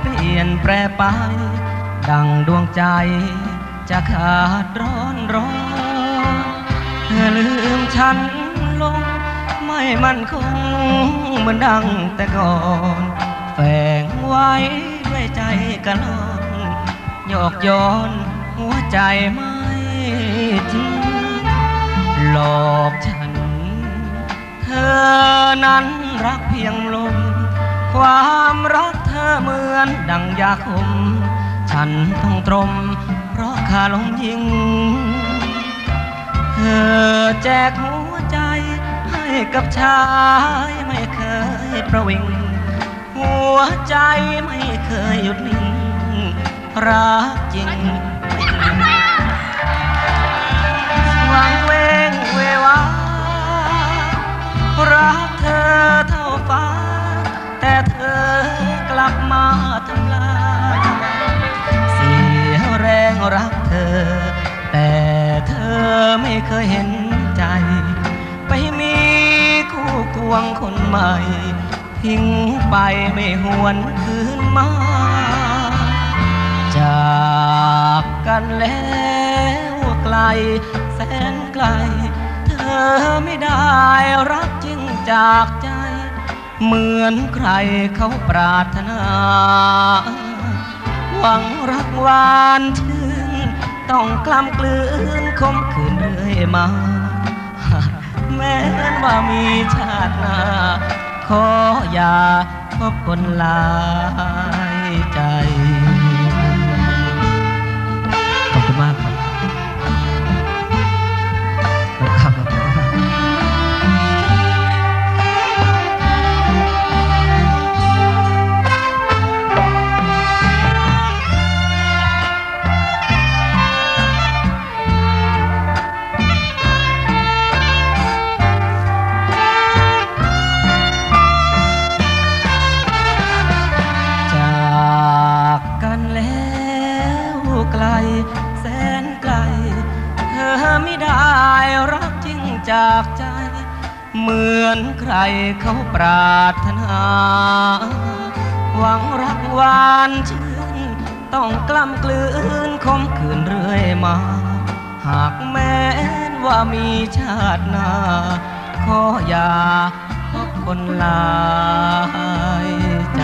เปลี่ยนแปรไป ดังดวงใจ จะขาดร้อนร้อนเธอลืมฉันลง ไม่มั่นคงเหมือนดังแต่ก่อน แฝงไว้ด้วยใจกันลอนหยอกย้อนหัวใจไม่จริงหลอกฉัน เธอนั้นรักเพียงลม ความรักเธอเหมือนดังยาคม ฉันต้องตรม เพราะคาลมยิง เธอแจกหัวใจให้กับชายไม่เคยประวิง หัวใจไม่เคยหยุดนิ่งรักจริง รักเธอ แต่เธอไม่เคยเห็นใจ ไปมีคู่ควงคนใหม่ ทิ้งไปไม่หวนคืนมา จากกันแล้วไกล แสนไกล เธอไม่ได้รักจริงจากใจ เหมือนใครเขาปรารถนา หวังรักหวานชื่น ต้องกล้ำกลืนคมขืนเรื่อยมา แม้นว่ามีชาติหน้า ขออย่าพบคนลายใจ จากใจ เหมือนใครเขาปรารถนา หวังรักหวานชื่น ต้องกล้ำกลืนคมคืนเรื่อยมา หากแม้นว่ามีชาติหน้า ขออย่าพบคนลายใจ